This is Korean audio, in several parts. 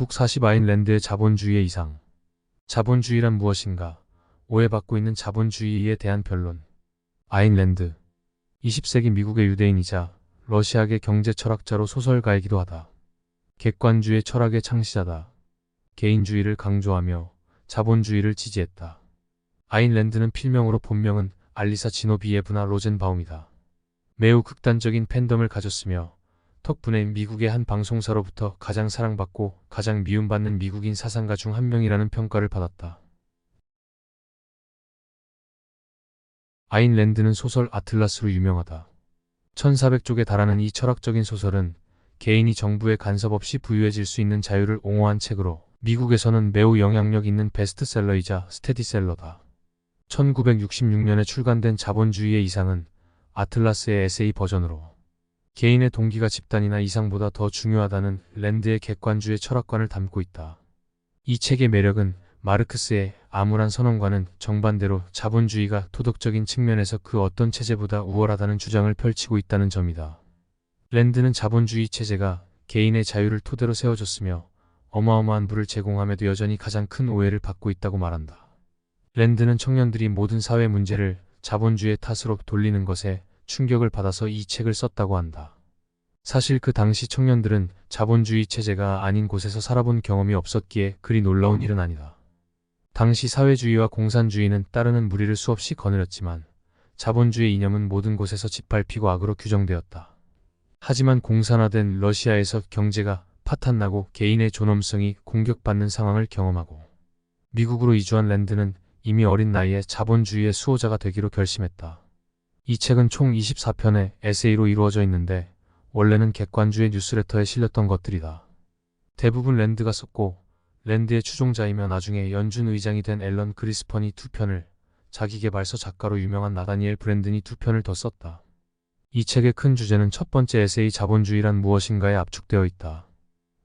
북40 아인랜드의 자본주의의 이상. 자본주의란 무엇인가? 오해받고 있는 자본주의에 대한 변론. 아인랜드. 20세기 미국의 유대인이자 러시아계 경제 철학자로 소설가이기도 하다. 객관주의 철학의 창시자다. 개인주의를 강조하며 자본주의를 지지했다. 아인랜드는 필명으로 본명은 알리사 지노비예브나 로젠바움이다. 매우 극단적인 팬덤을 가졌으며 덕분에 미국의 한 방송사로부터 가장 사랑받고 가장 미움받는 미국인 사상가 중 한 명이라는 평가를 받았다. 아인랜드는 소설 아틀라스로 유명하다. 1400쪽에 달하는 이 철학적인 소설은 개인이 정부의 간섭 없이 부유해질 수 있는 자유를 옹호한 책으로 미국에서는 매우 영향력 있는 베스트셀러이자 스테디셀러다. 1966년에 출간된 자본주의의 이상은 아틀라스의 에세이 버전으로 개인의 동기가 집단이나 이상보다 더 중요하다는 랜드의 객관주의 철학관을 담고 있다. 이 책의 매력은 마르크스의 암울한 선언과는 정반대로 자본주의가 도덕적인 측면에서 그 어떤 체제보다 우월하다는 주장을 펼치고 있다는 점이다. 랜드는 자본주의 체제가 개인의 자유를 토대로 세워졌으며 어마어마한 부를 제공함에도 여전히 가장 큰 오해를 받고 있다고 말한다. 랜드는 청년들이 모든 사회 문제를 자본주의 탓으로 돌리는 것에 충격을 받아서 이 책을 썼다고 한다. 사실 그 당시 청년들은 자본주의 체제가 아닌 곳에서 살아본 경험이 없었기에 그리 놀라운 일은 아니다. 당시 사회주의와 공산주의는 따르는 무리를 수없이 거느렸지만 자본주의 이념은 모든 곳에서 짓밟히고 악으로 규정되었다. 하지만 공산화된 러시아에서 경제가 파탄나고 개인의 존엄성이 공격받는 상황을 경험하고 미국으로 이주한 랜드는 이미 어린 나이에 자본주의의 수호자가 되기로 결심했다. 이 책은 총 24편의 에세이로 이루어져 있는데 원래는 객관주의 뉴스레터에 실렸던 것들이다. 대부분 랜드가 썼고 랜드의 추종자이며 나중에 연준 의장이 된 앨런 그리스펀이 두 편을 자기 개발서 작가로 유명한 나다니엘 브랜든이 두 편을 더 썼다. 이 책의 큰 주제는 첫 번째 에세이 자본주의란 무엇인가에 압축되어 있다.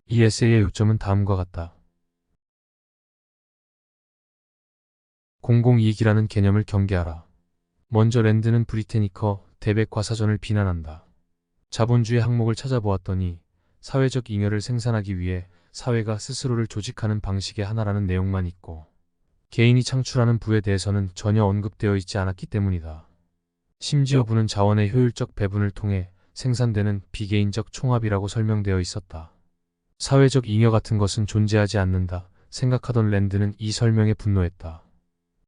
이 에세이의 요점은 다음과 같다. 공공이익이라는 개념을 경계하라. 먼저 랜드는 브리테니커 대백과사전을 비난한다. 자본주의 항목을 찾아보았더니 사회적 잉여를 생산하기 위해 사회가 스스로를 조직하는 방식의 하나라는 내용만 있고 개인이 창출하는 부에 대해서는 전혀 언급되어 있지 않았기 때문이다. 심지어 부는 자원의 효율적 배분을 통해 생산되는 비개인적 총합이라고 설명되어 있었다. 사회적 잉여 같은 것은 존재하지 않는다 생각하던 랜드는 이 설명에 분노했다.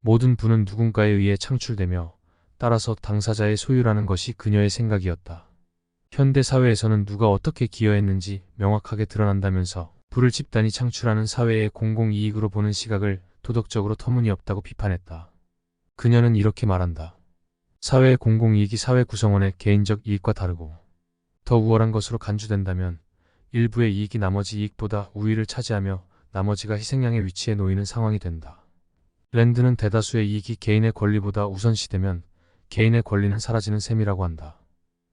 모든 부는 누군가에 의해 창출되며 따라서 당사자의 소유라는 것이 그녀의 생각이었다. 현대 사회에서는 누가 어떻게 기여했는지 명확하게 드러난다면서 부를 집단이 창출하는 사회의 공공이익으로 보는 시각을 도덕적으로 터무니없다고 비판했다. 그녀는 이렇게 말한다. 사회의 공공이익이 사회 구성원의 개인적 이익과 다르고 더 우월한 것으로 간주된다면 일부의 이익이 나머지 이익보다 우위를 차지하며 나머지가 희생양의 위치에 놓이는 상황이 된다. 랜드는 대다수의 이익이 개인의 권리보다 우선시되면 개인의 권리는 사라지는 셈이라고 한다.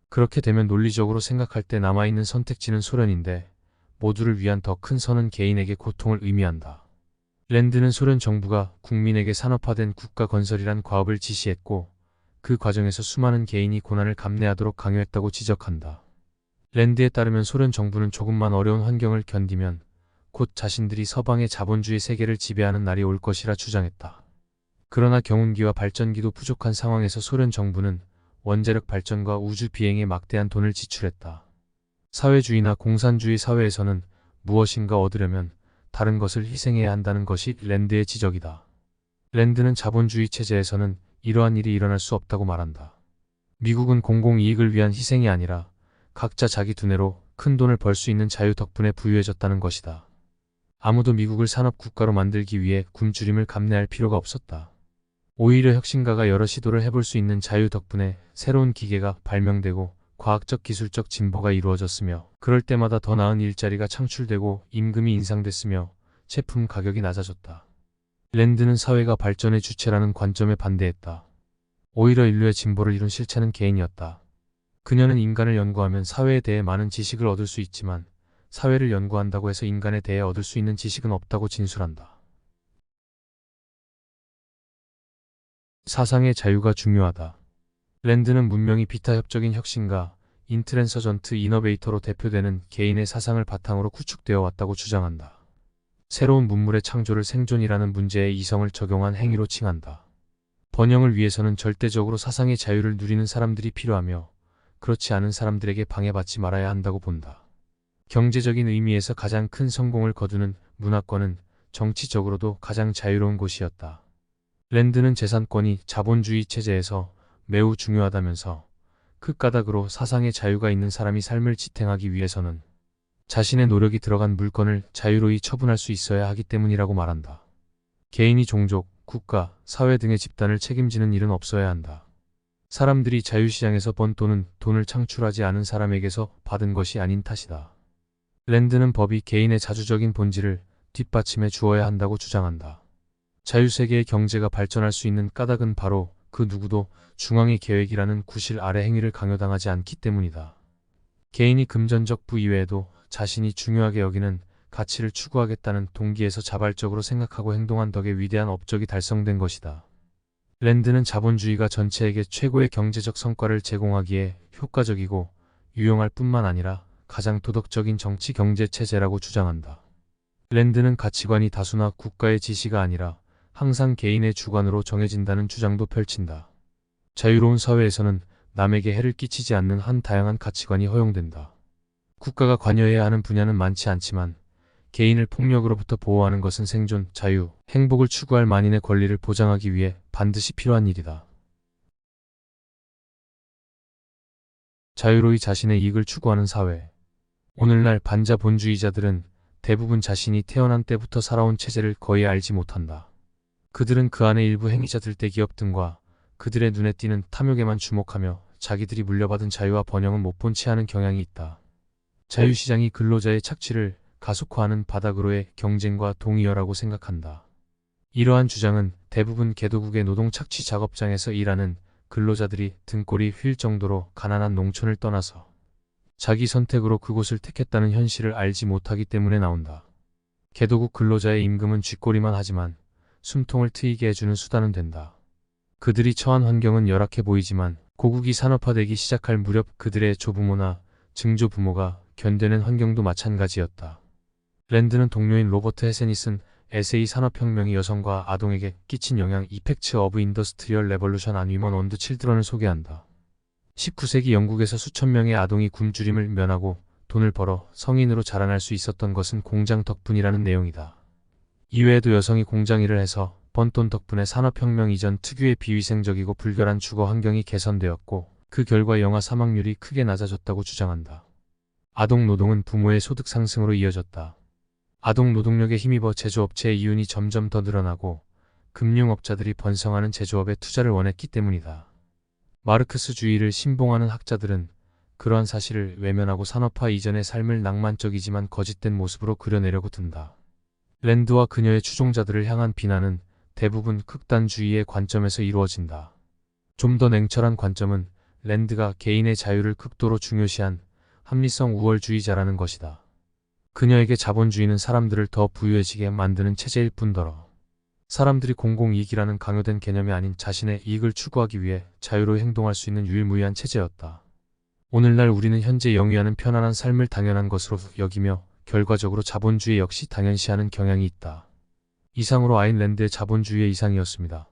그렇게 되면 논리적으로 생각할 때 남아있는 선택지는 소련인데 모두를 위한 더 큰 선은 개인에게 고통을 의미한다. 랜드는 소련 정부가 국민에게 산업화된 국가 건설이란 과업을 지시했고 그 과정에서 수많은 개인이 고난을 감내하도록 강요했다고 지적한다. 랜드에 따르면 소련 정부는 조금만 어려운 환경을 견디면 곧 자신들이 서방의 자본주의 세계를 지배하는 날이 올 것이라 주장했다. 그러나 경운기와 발전기도 부족한 상황에서 소련 정부는 원자력 발전과 우주 비행에 막대한 돈을 지출했다. 사회주의나 공산주의 사회에서는 무엇인가 얻으려면 다른 것을 희생해야 한다는 것이 랜드의 지적이다. 랜드는 자본주의 체제에서는 이러한 일이 일어날 수 없다고 말한다. 미국은 공공이익을 위한 희생이 아니라 각자 자기 두뇌로 큰 돈을 벌 수 있는 자유 덕분에 부유해졌다는 것이다. 아무도 미국을 산업 국가로 만들기 위해 굶주림을 감내할 필요가 없었다. 오히려 혁신가가 여러 시도를 해볼 수 있는 자유 덕분에 새로운 기계가 발명되고 과학적 기술적 진보가 이루어졌으며 그럴 때마다 더 나은 일자리가 창출되고 임금이 인상됐으며 제품 가격이 낮아졌다. 랜드는 사회가 발전의 주체라는 관점에 반대했다. 오히려 인류의 진보를 이룬 실체는 개인이었다. 그녀는 인간을 연구하면 사회에 대해 많은 지식을 얻을 수 있지만 사회를 연구한다고 해서 인간에 대해 얻을 수 있는 지식은 없다고 진술한다. 사상의 자유가 중요하다. 랜드는 문명이 비타협적인 혁신가, 인트랜서전트 이너베이터로 대표되는 개인의 사상을 바탕으로 구축되어 왔다고 주장한다. 새로운 문물의 창조를 생존이라는 문제에 이성을 적용한 행위로 칭한다. 번영을 위해서는 절대적으로 사상의 자유를 누리는 사람들이 필요하며 그렇지 않은 사람들에게 방해받지 말아야 한다고 본다. 경제적인 의미에서 가장 큰 성공을 거두는 문화권은 정치적으로도 가장 자유로운 곳이었다. 랜드는 재산권이 자본주의 체제에서 매우 중요하다면서 그 까닭으로 사상의 자유가 있는 사람이 삶을 지탱하기 위해서는 자신의 노력이 들어간 물건을 자유로이 처분할 수 있어야 하기 때문이라고 말한다. 개인이 종족, 국가, 사회 등의 집단을 책임지는 일은 없어야 한다. 사람들이 자유시장에서 번 돈은 돈을 창출하지 않은 사람에게서 받은 것이 아닌 탓이다. 랜드는 법이 개인의 자주적인 본질을 뒷받침해 주어야 한다고 주장한다. 자유세계의 경제가 발전할 수 있는 까닭은 바로 그 누구도 중앙의 계획이라는 구실 아래 행위를 강요당하지 않기 때문이다. 개인이 금전적 부 이외에도 자신이 중요하게 여기는 가치를 추구하겠다는 동기에서 자발적으로 생각하고 행동한 덕에 위대한 업적이 달성된 것이다. 랜드는 자본주의가 전체에게 최고의 경제적 성과를 제공하기에 효과적이고 유용할 뿐만 아니라 가장 도덕적인 정치 경제 체제라고 주장한다. 랜드는 가치관이 다수나 국가의 지시가 아니라 항상 개인의 주관으로 정해진다는 주장도 펼친다. 자유로운 사회에서는 남에게 해를 끼치지 않는 한 다양한 가치관이 허용된다. 국가가 관여해야 하는 분야는 많지 않지만 개인을 폭력으로부터 보호하는 것은 생존, 자유, 행복을 추구할 만인의 권리를 보장하기 위해 반드시 필요한 일이다. 자유로이 자신의 이익을 추구하는 사회. 오늘날 반자본주의자들은 대부분 자신이 태어난 때부터 살아온 체제를 거의 알지 못한다. 그들은 그 안의 일부 행위자들 대기업 등과 그들의 눈에 띄는 탐욕에만 주목하며 자기들이 물려받은 자유와 번영은 못 본 채 하는 경향이 있다. 자유시장이 근로자의 착취를 가속화하는 바닥으로의 경쟁과 동의어라고 생각한다. 이러한 주장은 대부분 개도국의 노동 착취 작업장에서 일하는 근로자들이 등골이 휠 정도로 가난한 농촌을 떠나서 자기 선택으로 그곳을 택했다는 현실을 알지 못하기 때문에 나온다. 개도국 근로자의 임금은 쥐꼬리만 하지만 숨통을 트이게 해주는 수단은 된다. 그들이 처한 환경은 열악해 보이지만 고국이 산업화되기 시작할 무렵 그들의 조부모나 증조부모가 견뎌낸 환경도 마찬가지였다. 랜드는 동료인 로버트 쓴 에세이 산업혁명이 여성과 아동에게 끼친 영향 이펙츠 어브 인더스트리얼 레볼루션 안 위먼 언드 칠드런을 소개한다. 19세기 영국에서 수천 명의 아동이 굶주림을 면하고 돈을 벌어 성인으로 자라날 수 있었던 것은 공장 덕분이라는 내용이다. 이외에도 여성이 공장 일을 해서 번 돈 덕분에 산업혁명 이전 특유의 비위생적이고 불결한 주거 환경이 개선되었고 그 결과 영아 사망률이 크게 낮아졌다고 주장한다. 아동 노동은 부모의 소득 상승으로 이어졌다. 아동 노동력에 힘입어 제조업체의 이윤이 점점 더 늘어나고 금융업자들이 번성하는 제조업에 투자를 원했기 때문이다. 마르크스주의를 신봉하는 학자들은 그러한 사실을 외면하고 산업화 이전의 삶을 낭만적이지만 거짓된 모습으로 그려내려고 든다. 랜드와 그녀의 추종자들을 향한 비난은 대부분 극단주의의 관점에서 이루어진다. 좀 더 냉철한 관점은 랜드가 개인의 자유를 극도로 중요시한 합리성 우월주의자라는 것이다. 그녀에게 자본주의는 사람들을 더 부유해지게 만드는 체제일 뿐더러 사람들이 공공이익이라는 강요된 개념이 아닌 자신의 이익을 추구하기 위해 자유로 행동할 수 있는 유일무이한 체제였다. 오늘날 우리는 현재 영위하는 편안한 삶을 당연한 것으로 여기며 결과적으로 자본주의 역시 당연시하는 경향이 있다. 이상으로 아인랜드의 자본주의의 이상이었습니다.